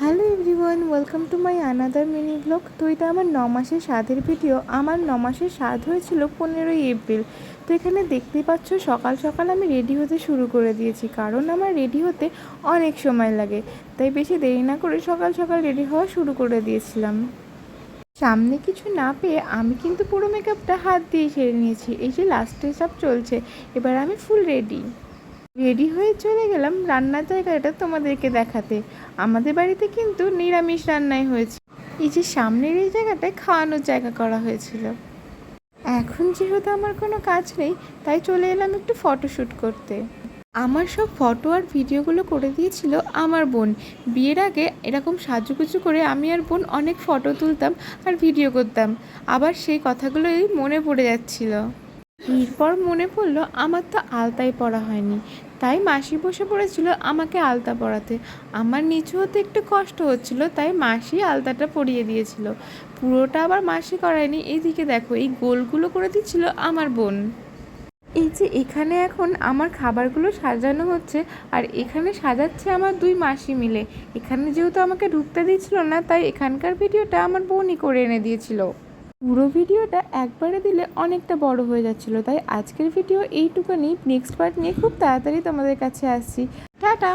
Hello everyone, welcome to my another mini blog. তো এটা আমার ন মাসের স্বাদের ভিডিও। আমার ন মাসের স্বাদ হয়েছিল পনেরোই এপ্রিল। তো এখানে দেখতে পাচ্ছ, সকাল সকাল আমি রেডি হতে শুরু করে দিয়েছি, কারণ আমার রেডি হতে অনেক সময় লাগে। তাই বেশি দেরি না করে সকাল সকাল রেডি হওয়া শুরু করে দিয়েছিলাম। সামনে কিছু না পেয়ে আমি কিন্তু পুরো মেকআপটা হাত দিয়ে সেরে নিয়েছি। এই যে লাস্টে সব চলছে, এবার আমি ফুল রেডি রেডি হয়ে চলে গেলাম রান্নার জায়গাটা তোমাদেরকে দেখাতে। আমাদের বাড়িতে কিন্তু নিরামিষ রান্নাই হয়েছে। এই যে সামনের এই জায়গাটায় খাওয়ানোর জায়গা করা হয়েছিল। এখন যেহেতু আমার কোনো কাজ নেই, তাই চলে এলাম একটু ফটোশ্যুট করতে। আমার সব ফটো আর ভিডিওগুলো করে দিয়েছিল আমার বোন। বিয়ের আগে এরকম সাজুগুজু করে আমি আর বোন অনেক ফটো তুলতাম আর ভিডিও করতাম। আবার সেই কথাগুলোই মনে পড়ে যাচ্ছিল। এরপর মনে পড়ল, আমার তো আলতাই পড়া হয়নি। তাই মাসি বসে পড়েছিল আমাকে আলতা পরাতে আমার নিচু হতে একটু কষ্ট হচ্ছিল, তাই মাসি আলতাটা পরিয়ে দিয়েছিল। পুরোটা আবার মাসি করায়নি। এইদিকে দেখো, এই গোলগুলো করে দিচ্ছিল আমার বোন। এই যে এখানে এখন আমার খাবারগুলো সাজানো হচ্ছে আর এখানে সাজাচ্ছে আমার দুই মাসি মিলে। এখানে যেহেতু আমাকে ঢুকতে দিচ্ছিল না, তাই এখানকার ভিডিওটা আমার বোনই করে এনে দিয়েছিল। পুরো ভিডিওটা একবারে দিলে অনেকটা বড় হয়ে যাচ্ছিল, তাই আজকের ভিডিও এইটুকুনি। নেক্সট পার্ট নিয়ে খুব তাড়াতাড়ি তোমাদের কাছে আসছি। টাটা!